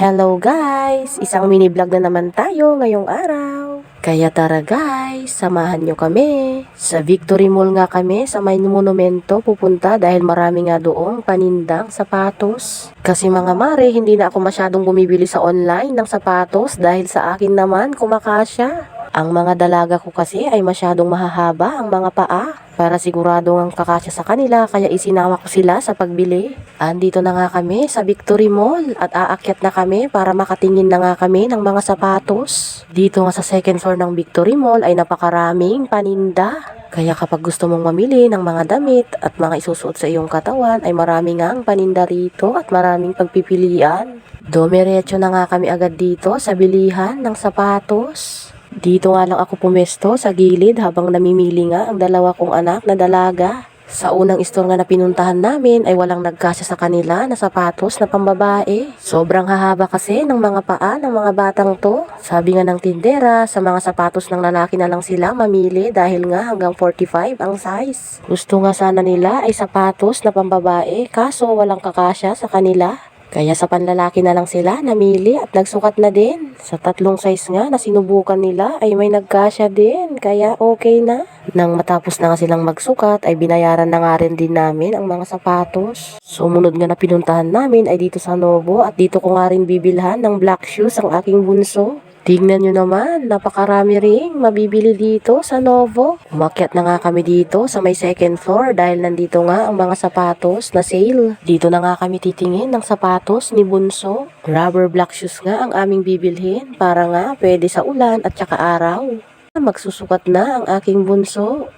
Hello guys! Isang mini vlog na naman tayo ngayong araw. Kaya tara guys, samahan nyo kami. Sa Victory Mall nga kami sa may monumento pupunta dahil marami nga doong panindang sapatos. Kasi mga mare, hindi na ako masyadong bumibili sa online ng sapatos dahil sa akin naman kumakasya. Ang mga dalaga ko kasi ay masyadong mahahaba ang mga paa para sigurado ang kakasya sa kanila kaya isinama ko sila sa pagbili. Andito na nga kami sa Victory Mall at aakyat na kami para makatingin na nga kami ng mga sapatos. Dito nga sa second floor ng Victory Mall ay napakaraming paninda. Kaya kapag gusto mong mamili ng mga damit at mga isusuot sa iyong katawan ay marami nga ang paninda rito at maraming pagpipilian. Dumiretso na nga kami agad dito sa bilihan ng sapatos. Dito nga lang ako pumesto sa gilid habang namimili nga ang dalawa kong anak na dalaga. Sa unang store nga na pinuntahan namin ay walang nagkasya sa kanila na sapatos na pambabae. Sobrang hahaba kasi ng mga paa ng mga batang to. Sabi nga ng tindera, sa mga sapatos ng lalaki na lang sila mamili dahil nga hanggang 45 ang size. Gusto nga sana nila ay sapatos na pambabae kaso walang kakasya sa kanila. Kaya sa panlalaki na lang sila namili at nagsukat na din. Sa tatlong size nga na sinubukan nila ay may nagkasya din. Kaya okay na. Nang matapos na nga silang magsukat ay binayaran na nga rin din namin ang mga sapatos. Sumunod nga na pinuntahan namin ay dito sa Novo at dito ko nga rin bibilhan ng black shoes ang aking bunso. Tingnan nyo naman, napakarami ring mabibili dito sa Novo. Umakyat na nga kami dito sa may second floor dahil nandito nga ang mga sapatos na sale. Dito na nga kami titingin ng sapatos ni Bunso. Rubber black shoes nga ang aming bibilhin para nga pwede sa ulan at saka araw. Magsusukat na ang aking bunso.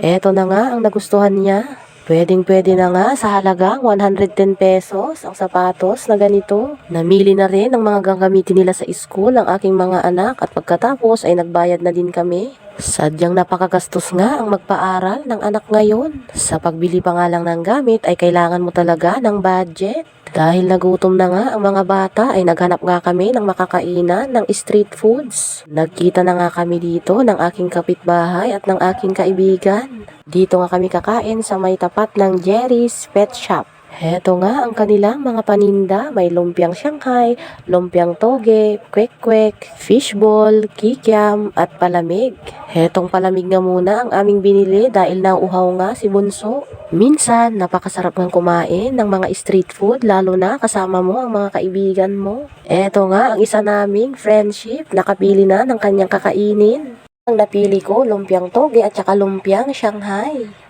Eto na nga ang nagustuhan niya. Pwedeng pwede na nga sa halagang 110 pesos ang sapatos na ganito. Namili na rin ang mga gagamitin nila sa school ang aking mga anak at pagkatapos ay nagbayad na din kami. Sadyang napakagastos nga ang magpaaral ng anak ngayon. Sa pagbili pa nga lang ng gamit ay kailangan mo talaga ng budget. Dahil nagutom na nga ang mga bata ay naghanap nga kami ng makakainan ng street foods. Nagkita na nga kami dito ng aking kapitbahay at ng aking kaibigan. Dito nga kami kakain sa may tapat ng Jerry's Pet Shop. Heto nga ang kanilang mga paninda. May lumpiang Shanghai, lumpiang toge, kwek-kwek, fishball, kikiam, at palamig. Hetong palamig nga muna ang aming binili dahil nauuhaw nga si Bunso. Minsan, napakasarap ng kumain ng mga street food lalo na kasama mo ang mga kaibigan mo. Eto nga ang isa naming friendship, nakapili na ng kanyang kakainin. Ang napili ko, lumpiang toge at saka lumpiang Shanghai.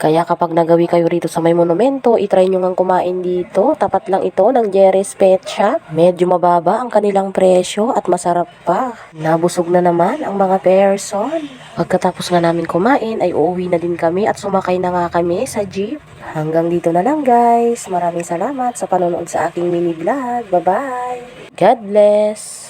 Kaya kapag nagawi kayo rito sa may monumento, itry nyo ngang kumain dito. Tapat lang ito ng Jerry's Pet Shop. Medyo mababa ang kanilang presyo at masarap pa. Nabusog na naman ang mga person. Pagkatapos nga namin kumain ay uuwi na din kami at sumakay na nga kami sa jeep. Hanggang dito na lang guys. Maraming salamat sa panonood sa aking mini vlog. Bye-bye. God bless.